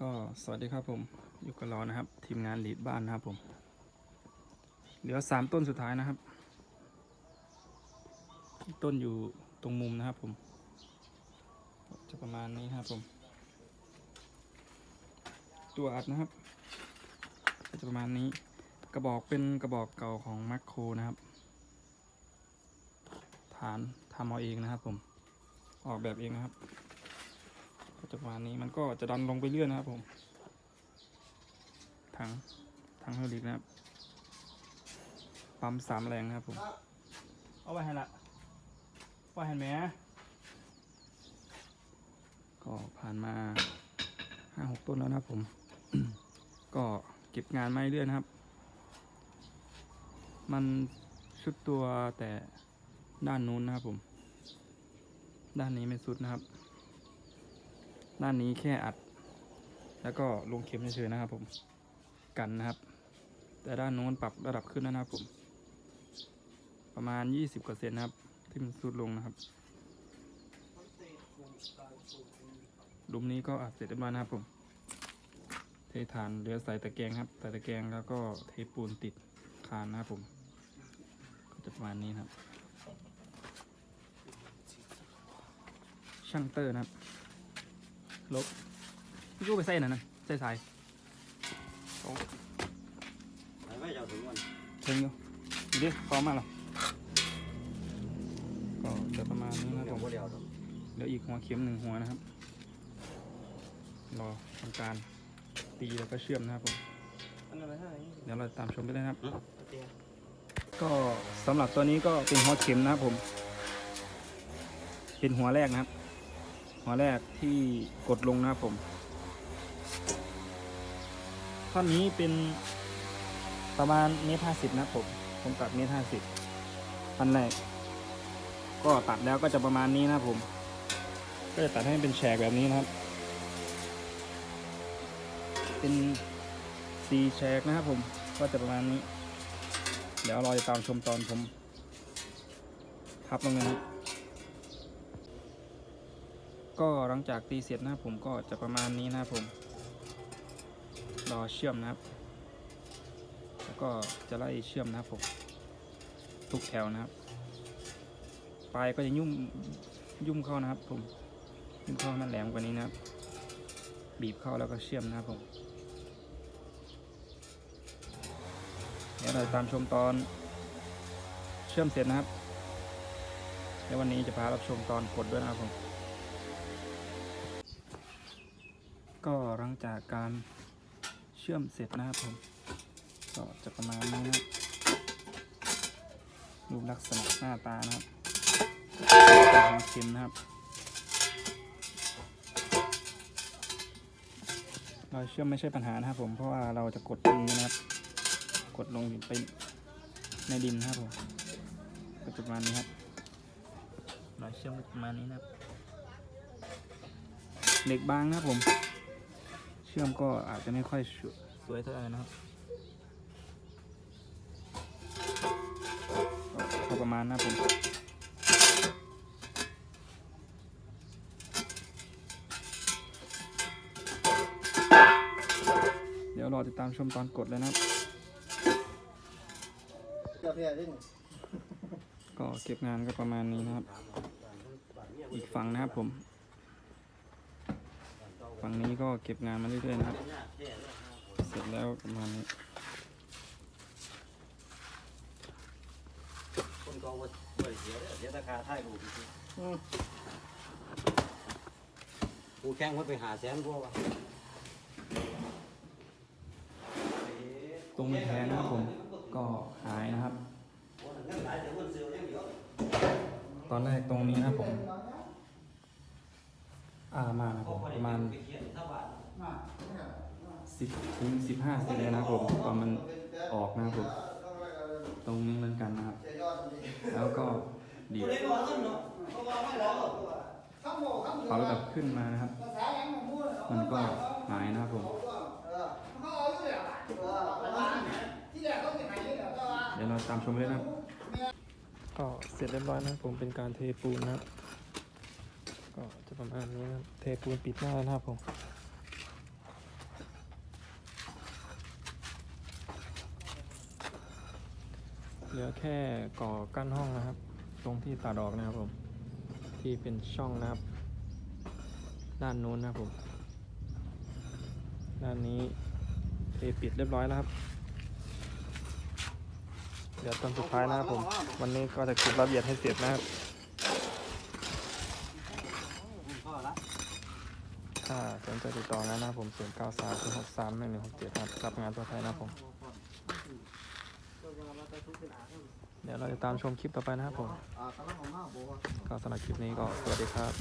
ก็สวัสดีครับผม อยู่กับเรานะครับ ทีมงานลีดบ้านนะครับผม เหลือสามต้นสุดท้ายนะครับ ต้นอยู่ตรงมุมนะครับผม จะประมาณนี้ครับผม ตัวอัดนะครับ จะประมาณนี้กระบอกเป็นกระบอกเก่าของแมคโครนะครับ ฐานทำเอาเองนะครับผม ออกแบบเองนะครับ ก็จะประมาณนี้มันก็จะดันลงไปเรื่อยนะครับผมถังถังเฮลิกนะครับ ปั๊มสามแรงนะครับผม เอาไว้ให้ละไว้ให้แหม่ก็ผ่านมาห้าหกต้นแล้วนะครับผม ก็เก็บงานไม่เรื่อยนะครับ มันชุดตัวแต่ด้านนู้นนะครับผม ด้านนี้ไม่สุดนะครับ ด้านนี้แค่อัด แล้วก็ลงเข็มเฉยๆนะครับ ผมกันนะครับ แต่ด้านโน้นปรับระดับขึ้นแล้วนะครับผม ประมาณ 20กว่าเซนนะครับ ที่มันสุดลงนะครับหลุมนี้ก็อัดเสร็จเรียบร้อยนะครับผม เทฐานเหลือใส่ตะแกรงครับ ใส่ตะแกรงแล้วก็เทปูนติดคานนะครับผม ก็จะประมาณนี้นะครับ ช่างเตอร์นะครับ ลบพี่กูไปใส่นั่นนะใส่สายไหนไม่เจ้าถึงวันเชิงอยู่ดูดิพร้อมมากหรอก็จะประมาณนี้นะครับเดี๋ยวผมเดียวครับเหลืออีกหัวเข็มหนึ่งหัวนะครับรอทำการตีแล้วก็เชื่อมนะครับผม อันนั้นไม่ใช่เดี๋ยวเราตามชมไปเลยนะครับอืมก็สำหรับตัวนี้ก็เป็นหัวเข็มนะครับผม เป็นหัวแรกนะครับ หัวแรกที่กดลงนะครับผม ท่อนนี้เป็นประมาณเมตรห้าสิบนะครับผม ผมตัดเมตรห้าสิบท่อนแรก ก็ตัดแล้วก็จะประมาณนี้นะครับผม ก็จะตัดให้เป็นแฉกแบบนี้นะครับ เป็นสีแฉกนะครับผม ก็จะประมาณนี้ เดี๋ยวรอติดตามชมตอนผมพับลงเลยนะครับ ก็หลังจากตีเสร็จนะครับผมก็จะประมาณนี้นะครับผม รอเชื่อมนะครับ แล้วก็จะไล่เชื่อมนะครับผมทุกแถวนะครับ ปลายก็จะยุ่มยุ่มเข้านะครับ ผม ยุ่มเข้ามันแหลมกว่านี้นะครับ บีบเข้าแล้วก็เชื่อมนะครับผมเดี๋ยวเราตามชมตอนเชื่อมเสร็จนะครับ แล้ววันนี้จะพารับชมตอนกดด้วยนะครับผม ก็หลังจากการเชื่อมเสร็จนะครับผมก็จะประมาณนี้นะครับรูปลักษณะหน้าตานะครับเป็นหัวเข็มนะครับรอยเชื่อมไม่ใช่ปัญหานะครับผมเพราะว่าเราจะกดตรงนี้นะครับ กดลงไปในดินนะครับผมก็จะประมาณนี้ครับรอยเชื่อมประมาณนี้นะครับเหล็กบางนะครับผม ชื่อมก็อาจจะไม่ค่อยสวยเท่าไหร่นะครับก็ประมาณนะครับผมเดี๋ยวรอติดตามชมตอนกดเลยนะครับเจ้าเพียดิ้งก็เก็บงานก็ประมาณนี้นะครับ อีกฝั่งนะครับผม ฝั่งนี้ก็เก็บงานมาเรื่อยๆนะครับ เสร็จแล้วประมาณนี้คนก็ว่าบ่ได้เสียเด้อเสียราคาถ่ายรูปกูแข่งมันไปหาแสนกว่าว่ะตรงแทนนะครับผมก็หายนะครับ ตอยังเดียวตอนแรกตรงนี้นะครับผม อ่ามานะครับผมประมาณไปเขียนถ้าบาทสิบถึงสิบห้าเซนเลยนะครับผมตอนมันออกนะครับผมตรงนี้เหมือนกันนะครับ แล้วก็ดีดผู้ใดก็ว่าเงินเนาะเพราะว่าไม่แล้วพอระดับขึ้นมานะครับ มันก็หายนะครับผมเดี๋ยวเราตามชมเลยนะครับก็เสร็จเรียบร้อยนะครับผมเป็นการเทปูนนะครับ ก็จะประมาณนี้นะเทปูนปิดหน้าแล้ะครับผมเหลือแค่ก่อกั้นห้องนะครับ ตรงที่ตัดออกนะครับผม ที่เป็นช่องนะครับ ด้านนู้นนะครับผม ด้านนี้เทปิดเรียบร้อยแล้วครับ เดี๋ยวตอนสุดท้ายนะครับผม วันนี้ก็จะคลิปรับเอียดให้เสร็จนะครับ นใจติดต่องานนะครับผม093631167ครับรับงานตัวไทยนะครับผม เดี๋ยวเราจะตามชมคลิปต่อไปนะครับผมก็สำหรับคลิปนี้ก็สวัสดีครับ